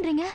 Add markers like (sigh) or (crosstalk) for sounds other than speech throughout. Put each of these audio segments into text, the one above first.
பண்றீங்க?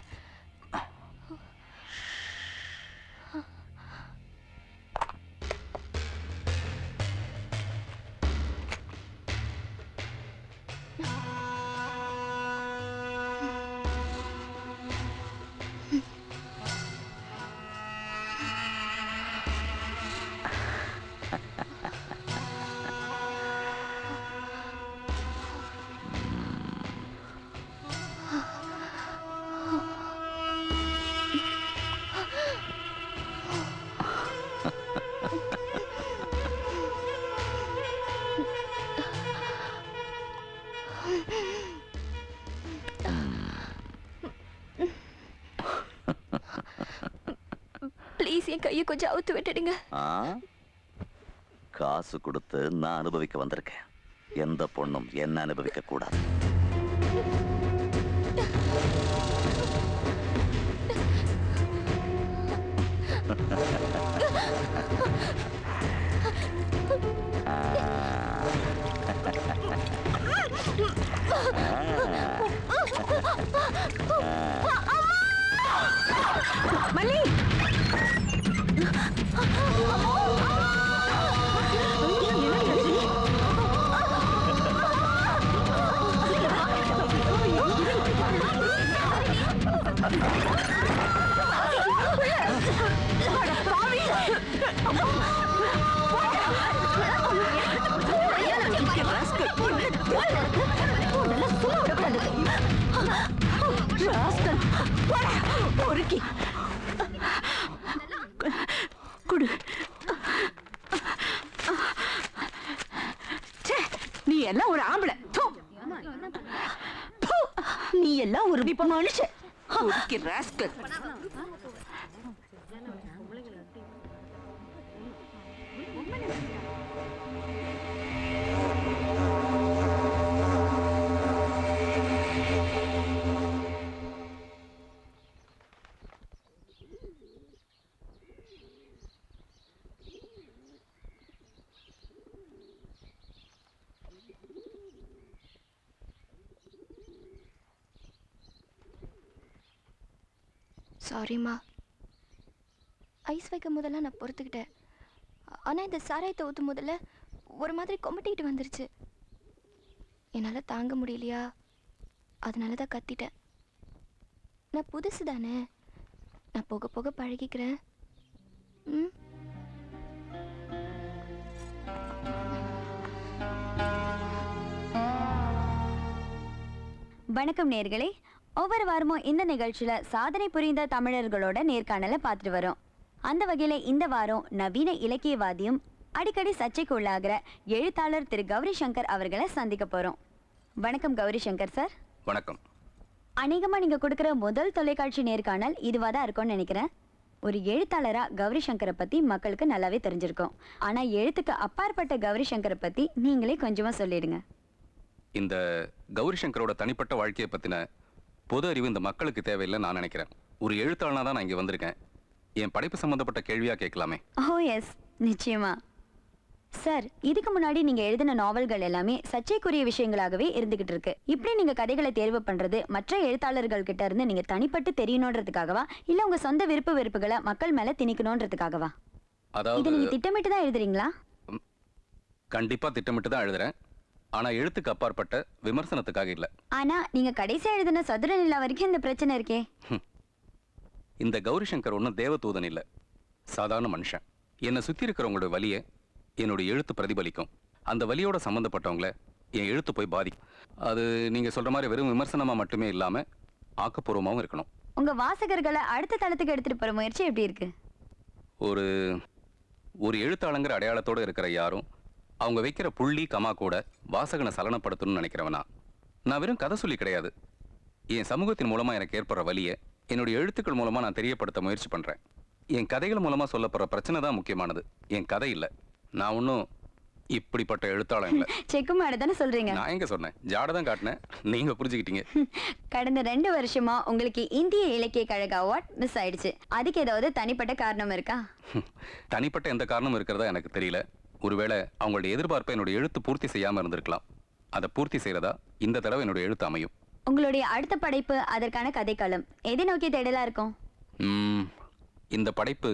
ப்ளீஸ் என் கையை கொஞ்சம் அவுத்து விட்டுடுங்க. ஆ? காசு கொடுத்து நான் அனுபவிக்க வந்திருக்கேன். எந்த பொண்ணும் என்ன அனுபவிக்க கூடாது. மல்லி! பொறுக்கி (laughs) குடு ச்சே, நீ எல்லாம் ஒரு ஆம்பளை தூ. தூ. நீ எல்லாம் ஒரு மனுஷன். சாரிம்மா ஐஸ் வைக்கும் போதெல்லாம் நான் பொறுத்துக்கிட்டேன். ஆனால் இந்த சாராயத்தை ஊற்றும் முதல்ல ஒரு மாதிரி கொமட்டிக்கிட்டு வந்துருச்சு. என்னால் தாங்க முடியலையா? அதனால தான் கத்திட்டேன். நான் புதுசு தானே? நான் போக போக பழகிக்கிறேன். ம்? வணக்கம் நேர்களே. ஒவ்வொரு வாரமும் இந்த நிகழ்ச்சியில சாதனை புரிந்த தமிழர்களோட நேர்காணலை பார்த்துட்டு வரோம். அந்த வகையில இந்த வாரம் நவீன இலக்கியவாதியும் அடிக்கடி சர்ச்சைக்கு உள்ளாகிற எழுத்தாளர் திரு கௌரி சங்கர் அவர்களை சந்திக்க போறோம். வணக்கம் கௌரி சங்கர் சார். வணக்கம். அநேகமா நீங்க கொடுக்குற முதல் தொலைக்காட்சி நேர்காணல் இதுவா தான் இருக்கும்னு நினைக்கிறேன். ஒரு எழுத்தாளரா கௌரி சங்கரை பத்தி மக்களுக்கு நல்லாவே தெரிஞ்சிருக்கும். ஆனா எழுத்துக்கு அப்பாற்பட்ட கௌரி சங்கரை பத்தி நீங்களே கொஞ்சமா சொல்லிடுங்க. இந்த கௌரி சங்கரோட தனிப்பட்ட வாழ்க்கையை பத்தின பொது அறிவு இந்த மக்களுக்கு தேவையில்லைன்னு நான் நினைக்கிறேன். ஒரு எழுத்தாளனா தான் நான் இங்க வந்திருக்கேன். என் படைப்பு சம்பந்தப்பட்ட கேள்வியா கேட்கலாமே. ஓ எஸ் நிச்சயமா. சார் இதுக்கு முன்னாடி நீங்க எழுதின நாவல்கள் எல்லாமே சர்ச்சைக்குரிய விஷயங்களாகவே இருந்துகிட்டு இருக்கு. இப்படி நீங்க கதைகளை தேர்வு பண்றது மற்ற எழுத்தாளர்கள் கிட்ட இருந்து நீங்க தனிப்பட்டு தெரியணுன்றதுக்காகவா? இல்ல உங்க சொந்த விருப்பு வெறுப்புகளை மக்கள் மேல திணிக்கணுன்றதுக்காகவா? இது அதாவது நீங்க திட்டமிட்டு தான் எழுதுறீங்களா கண்டிப்பா திட்டமிட்டு தான் எழுதுறேன். ஆனா எழுத்துக்கு அப்பாற்பட்ட விமர்சனத்துக்காக இல்ல. ஆனா நீங்க கடைசியா எழுதின சதுர நிலா வரைக்கும் இந்த பிரச்சனை இருக்கே. இந்த கௌரி சங்கர் ஒன்றும் தேவதூதன் இல்ல. சாதாரண மனுஷன். என்னை சுத்தி இருக்கிறவங்களோட வலியை என்னுடைய எழுத்து பிரதிபலிக்கும். அந்த வலியோட சம்பந்தப்பட்டவங்கள என் எழுத்து போய் பாதிக்கும். அது நீங்க சொல்ற மாதிரி வெறும் விமர்சனமா மட்டுமே இல்லாம ஆக்கப்பூர்வமாவும் இருக்கணும். உங்க வாசகர்களை அடுத்த தளத்துக்கு எடுத்துட்டு போற முயற்சி எப்படி இருக்கு? ஒரு ஒரு எழுத்தாளங்கிற அடையாளத்தோட இருக்கிற யாரும் அவங்க வைக்கிற புள்ளி கமா கூட வாசகனை சலனப்படுத்தணும்னு நினைக்கிறவனா. நான் வெறும் கதை சொல்லி கிடையாது. என் சமூகத்தின் மூலமா எனக்கு ஏற்படுற வலியை என்னுடைய எழுத்துக்கள் மூலமா நான் தெரியப்படுத்த முயற்சி பண்றேன். என் கதைகள் மூலமா சொல்லப்படுற பிரச்சனை தான் முக்கியமானது. என் கதை இல்ல. நான் ஒன்றும் இப்படிப்பட்ட எழுத்தாளம் இல்ல. (laughs) செக்கு மாடு தானே சொல்றீங்க? நான் எங்க சொன்னேன்? ஜாட தான் காட்டினேன். நீங்க புரிஞ்சுக்கிட்டீங்க. (laughs) கடந்த ரெண்டு வருஷமா உங்களுக்கு இந்திய இலக்கிய கழக அவார்ட் மிஸ் ஆயிடுச்சு. அதுக்கு ஏதாவது தனிப்பட்ட காரணம் இருக்கா? (laughs) தனிப்பட்ட எந்த காரணமும் இருக்கிறதா எனக்கு தெரியல. ஒருவேளை அவங்களுடைய எதிர்பார்ப்பை என்னுடைய எழுத்து பூர்த்தி செய்யாம இருந்திருக்கலாம். அதை பூர்த்தி செய்யறதா இந்த தடவை என்னுடைய எழுத்து அமையும். உங்களுடைய அடுத்த படைப்பு அதற்கான கதைக்களம். எதை நோக்கி தேடலா இருக்கும்? ம், இந்த படைப்பு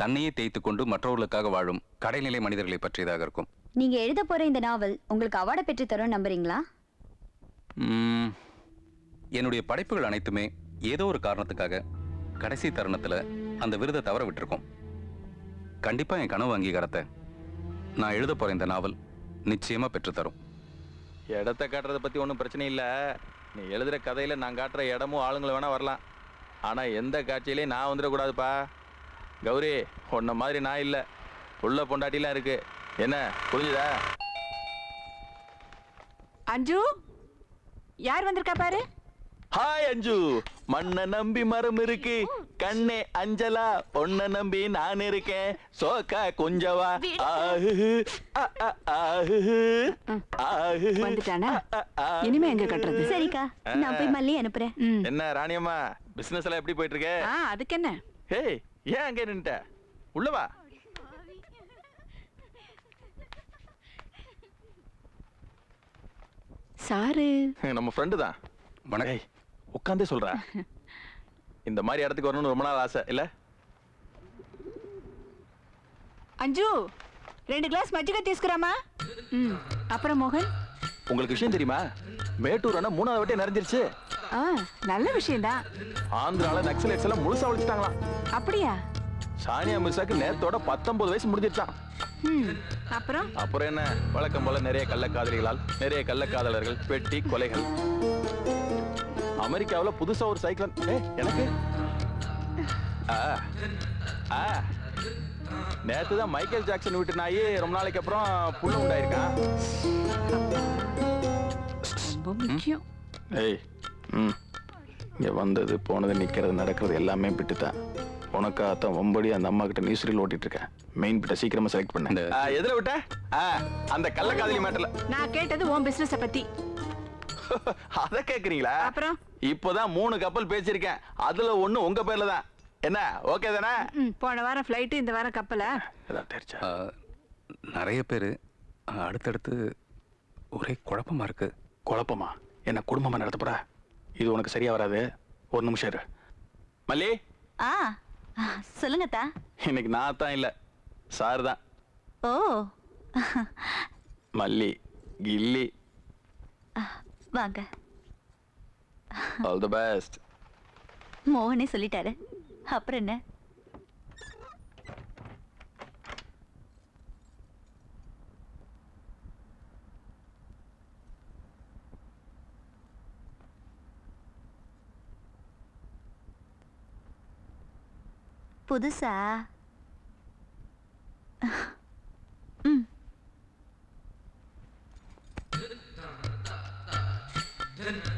தன்னையே தேய்த்து கொண்டு மற்றவர்களுக்காக வாழும் கடைநிலை மனிதர்களை பற்றியதாக இருக்கும். நீங்க எழுத போற இந்த நாவல் உங்களுக்கு அவார்டை பெற்று தரும் நம்புறீங்களா? ம், என்னுடைய படைப்புகள் அனைத்துமே ஏதோ ஒரு காரணத்துக்காக கடைசி தருணத்துல அந்த விருதை தவற விட்டிருக்கோம். கண்டிப்பா என் கனவு அங்கீகாரத்தை நான் எழுத போற இந்த நாவல். நிச்சயமா பெற்றுத்தரும். இடத்த காட்டுறதை பற்றி ஒன்றும் பிரச்சனை இல்லை. நீ எழுதுகிற கதையில் நான் காட்டுற இடமும் ஆளுங்களை வேணால் வரலாம். ஆனால் எந்த காட்சியிலையும் நான் வந்துடக்கூடாதுப்பா. கௌரி உன்ன மாதிரி நான் இல்லை. உள்ள பொண்டாட்டிலாம் இருக்கு. என்ன புரிஞ்சுதா? அஞ்சு? யார் வந்திருக்கா பாரு? ஹாய் அஞ்சு. மண்ணை நம்பி மரம் இருக்கு. கண்ணே அஞ்சலா பொண்ணை நம்பி நான் இருக்கேன். சோக்கா கொஞ்சவா. ஆஹு ஆ, ஆ, ஆஹு வந்துட்டானா. இனிமே எங்க கட்டுறது? சரிக்கா. நான் போய் மல்லி அனுப்புறேன். என்ன ராணியம்மா பிசினஸ் எல்லாம் எப்படி போயிட்டு இருக்கு? அதுக்கு என்ன? ஏய் ஏன் அங்கே நின்ட்ட உள்ள வா. சாரு. நம்ம ஃப்ரெண்டு தான். வணக்கம். உட்காந்தே சொல்ற. இந்த மாதிரி இடத்துக்கு வரணும்னு ரொம்ப நாள் ஆசை இல்ல? அஞ்சு ரெண்டு கிளாஸ் மஜ்ஜிகை తీసుకురామా ம் அப்புறம் மோகன்? உங்களுக்கு விஷயம் தெரியுமா? மேட்டூர் அண்ணா மூணாவது வட்டி நிறைஞ்சிருச்சு. ஆ நல்ல விஷயம் தான் ஆந்திரால நக்சலைட்ஸ் எல்லாம் முழுசா ஒழிச்சிட்டாங்களாம். அப்படியா? சானியா மிர்சாக்கு நேரத்தோட பத்தொன்பது வயசு முடிஞ்சிருச்சான் அப்புறம்? அப்புறம் என்ன? வழக்கம் போல நிறைய கள்ளக்காதலிகளால் நிறைய கள்ளக்காதலர்கள் பெட்டி கொலைகள். அமெரிக்காவுல புதுசா ஒரு சைக்கிள் ஏ எனக்கு? ஆ ஆ. நேத்து தான் மைக்கேல் ஜாக்சன் வீட்டு நாயி ரொம்ப நாளைக்கு அப்புறம் புண்ணு உண்டாயிருக்கான் ரொம்ப முக்கியம். ஏய் ம். இங்கே வந்தது போனது நிற்கிறது நடக்கிறது எல்லாமே பிட்டுதான் உனக்காகத்தான் ஒம்படி அந்த அம்மா கிட்ட நியூஸ் ரீல் ஓட்டிட்டு இருக்கேன். மெயின் பிட்ட சீக்கிரமா செலக்ட் பண்ணேன் இந்த- எதுல விட்ட? ஆ, அந்த கள்ளக்காதலி மேட்டர்ல நான் கேட்டது உன் பிசினஸ பத்தி. (laughs) அத கேக்குறீங்களா? அப்புறம்? இப்போதான் மூணு கப்பல் பேசியிருக்கேன். அதுல ஒண்ணு உங்க பேர்ல தான். என்ன? ஓகே தானே? போன வாரம் ஃப்ளைட்டு இந்த வாரம் கப்பலா ஏதாவது தெரிச்சா நிறைய பேர் அடுத்தடுத்து ஒரே குழப்பமா இருக்கு. குழப்பமா? என்ன குடும்பமா நடத்தப்படா இது உனக்கு சரியா வராது. ஒரு நிமிஷம் இரு. மல்லி? ஆ சொல்லுங்க தா இன்னைக்கு நான் தான் இல்ல. சார் தான். ஓ. மல்லி கில்லி. வாங்க. ஆல் தி பெஸ்ட் மோகனே சொல்லிட்டாரு அப்புறம் என்ன புதுசா ம் ம்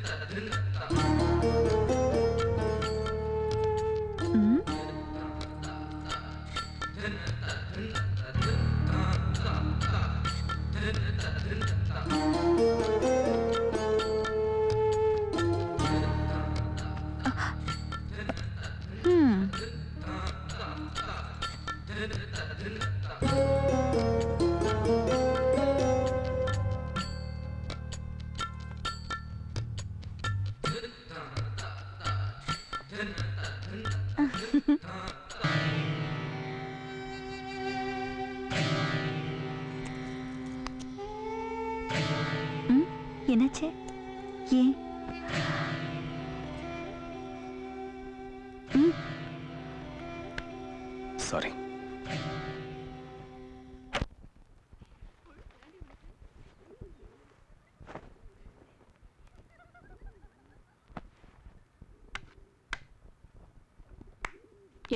சாரி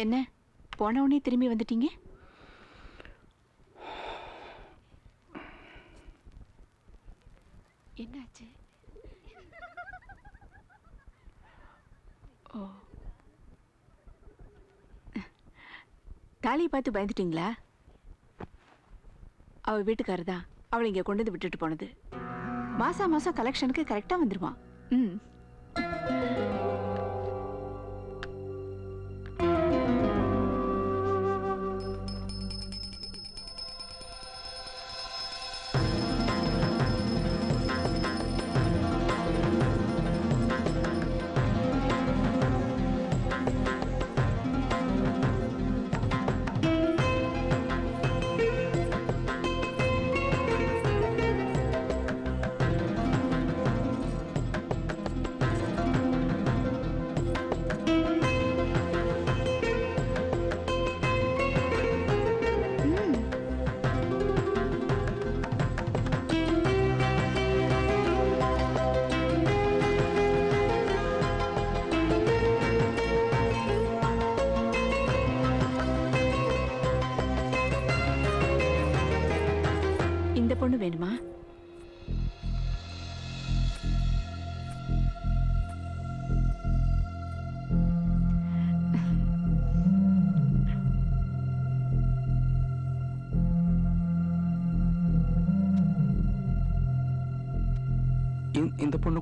என்ன? போன உடனே திரும்பி வந்துட்டீங்க? என்னாச்சு? ஓ. தாலியை பார்த்து பயந்துட்டீங்களா? அவள் வீட்டுக்காரர் தான் அவளை இங்கே கொண்டு வந்து விட்டுட்டு போனது. மாசா மாசம் கலெக்ஷனுக்கு கரெக்டாக வந்துருவான். ம். இந்த- இந்த பொண்ணு